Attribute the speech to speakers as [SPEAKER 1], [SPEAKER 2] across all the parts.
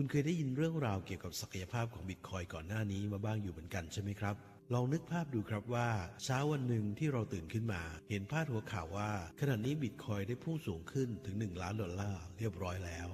[SPEAKER 1] คุณเคยได้ยินเรื่องราวเกี่ยวกับศักยภาพของบิตคอยก่อนหน้านี้มาบ้างอยู่เหมือนกันใช่ไหมครับ ลองนึกภาพดูครับว่า เช้าวันหนึ่งที่เราตื่นขึ้นมา เห็นพาดหัวข่าวว่า ขณะนี้บิตคอยได้พุ่งสูงขึ้นถึง 1 ล้านดอลลาร์เรียบร้อยแล้ว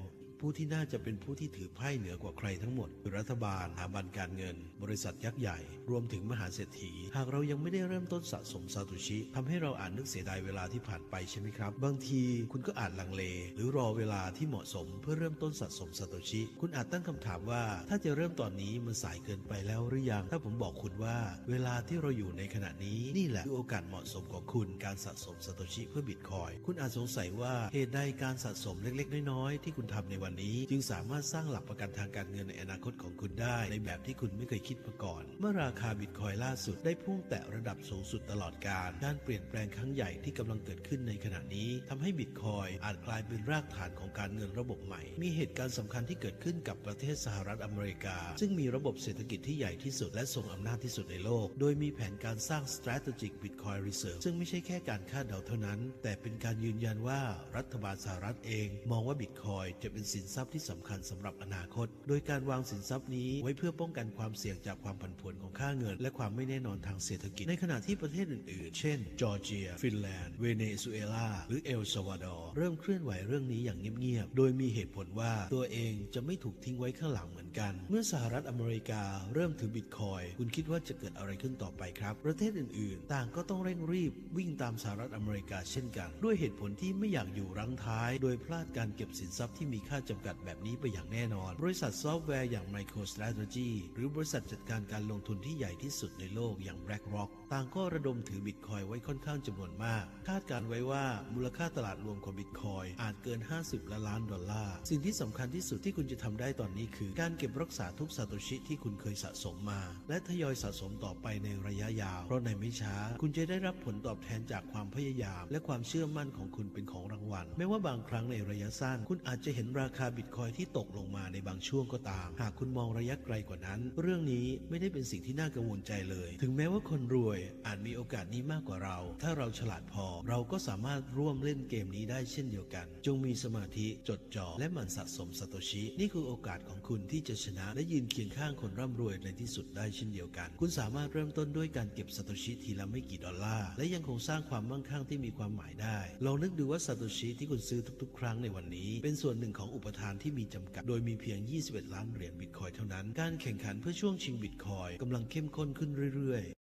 [SPEAKER 1] ผู้ที่น่าจะเป็นผู้ที่ถือไพ่เหนือกว่าใครทั้งหมดคือรัฐบาลสถาบันการเงิน บริษัทยักษ์ใหญ่ รวมถึงมหาเศรษฐี หากเรายังไม่ได้เริ่มต้นสะสมซาตุชิทำให้เราอ่าจนึกเสียดายเวลาที่ผ่านไปใช่ไหมครับ บางทีคุณก็อาจลังเล หรือรอเวลาที่เหมาะสมเพื่อเริ่มต้นสะสมซาตุชิ คุณอาจตั้งคำถามว่า ถ้าจะเริ่มตอนนี้มันสายเกินไปแล้วหรือยัง ถ้าผมบอกคุณว่า เวลาที่เราอยู่ในขณะนี้นี่แหละคือโอกาสเหมาะสมของคุณการสะสมซาโตชิเพื่อบิตคอย คุณอาจสงสัยว่าเหตุใดการสะสมเล็กๆ น้อยๆที่คุณทำในวันนี้ จึงสามารถสร้างหลักประกันทางการเงินในอนาคตของคุณได้ ในแบบที่คุณไม่เคยคิดมาก่อน เมื่อราคาบิตคอยล่าสุดได้พุ่งแตะระดับสูงสุดตลอดการการเปลี่ยนแปลงครั้งใหญ่ที่กำลังเกิดขึ้นในขณะนี้ทำให้บิตคอยอาจกลายเป็นรากฐานของการเงินระบบใหม่ มีเหตุการณ์สำคัญที่เกิดขึ้นกับประเทศสหรัฐอเมริกา ซึ่งมีระบบเศรษฐกิจที่ใหญ่ที่สุดและทรงอำนาจที่สุดในโลก โดยมีแผนการสร้าง strategic Bitcoin Reserve ซึ่งไม่ใช่แค่การคาดเดาเท่านั้น แต่เป็นการยืนยันว่ารัฐบาลสหรัฐเอง มองว่าบิตคอยจะเป็นสินทรัพย์ที่สำคัญสำหรับอนาคต โดยการวางสินทรัพย์นี้ไว้เพื่อป้องกันความเสี่ยงจากความผันผวนของค่าเงิน และความไม่แน่นอนทางเศรษฐกิจ ในขณะที่ประเทศอื่นๆ เช่น จอร์เจีย ฟินแลนด์ เวเนซุเอลา หรือเอลซาวาดอร์ เริ่มเคลื่อนไหวเรื่องนี้อย่างเงียบๆ โดยมีเหตุผลว่าตัวเองจะไม่ถูกทิ้งไว้ข้างหลังเหมือนกัน เมื่อสหรัฐอเมริกาเริ่มถือบิตคอย คุณคิดว่าจะเกิดอะไรขึ้นต่อไปครับ ประเทศอื่นๆ ต่างก็ต้องเร่งรีบวิ่งตามสหรัฐอเมริกาเช่นกัน ด้วยเหตุผลที่ไม่อยากอยู่รั้งท้าย โดยพลาดการเก็บสินทรัพย์ที่มีค่าจำกัดแบบนี้ไปอย่างแน่นอน บริษัทซอฟต์แวร์อย่าง MicroStrategy หรือบริษัทจัดการการลงทุนที่ใหญ่ที่สุดในโลกอย่าง BlackRock ต่างก็ระดมถือบิตคอยไว้ค่อนข้างจำนวนมาก คาดการไว้ว่ามูลค่าตลาดรวมของบิตคอยอาจเกิน 50ล้านล้านดอลลาร์ สิ่งที่สำคัญที่สุดที่คุณจะทำได้ตอนนี้คือ การเก็บรักษาทุกซาโตชิที่คุณเคยสะสมมา และทยอยสะสมต่อไปในระยะยาว เพราะในไม่ช้า คุณจะได้รับผลตอบแทนจากความพยายาม และความเชื่อมั่นของคุณเป็นของรางวัลแม้ว่าบางครั้งในระยะสั้น คุณอาจจะเห็นราคาบิตคอยที่ตกลงมาในบางช่วงก็ตาม หากคุณมองระยะไกลกว่านั้น เรื่องนี้ไม่ได้เป็นสิ่งที่น่ากังวลใจเลย ถึงแม้ว่าคนรวยอาจมีโอกาสนี้มากกว่าเรา ถ้าเราฉลาดพอเราก็สามารถร่วมเล่นเกมนี้ได้เช่นเดียวกัน จงมีสมาธิจดจ่อและหมั่นสะสมซาโตชิ นี่คือโอกาสของคุณที่จะชนะและยืนเคียงข้างคนร่ำรวยในที่สุดได้เช่นเดียวกัน คุณสามารถเริ่มต้นด้วยการเก็บซาโตชิทีละไม่กี่ดอลลาร์และยังคงสร้างความมั่งคั่งที่มีความหมายได้ ลองนึกดูว่าซาโตชิที่คุณซื้อทุก ๆ ครั้งในวันนี้ เป็นส่วนหนึ่งของอุปทานที่มีจำกัด โดยมีเพียง 21 ล้านเหรียญบิตคอยเท่านั้น การแข่งขันเพื่อช่วงชิงบิตคอยกำลังเข้มข้นขึ้นเรื่อยๆ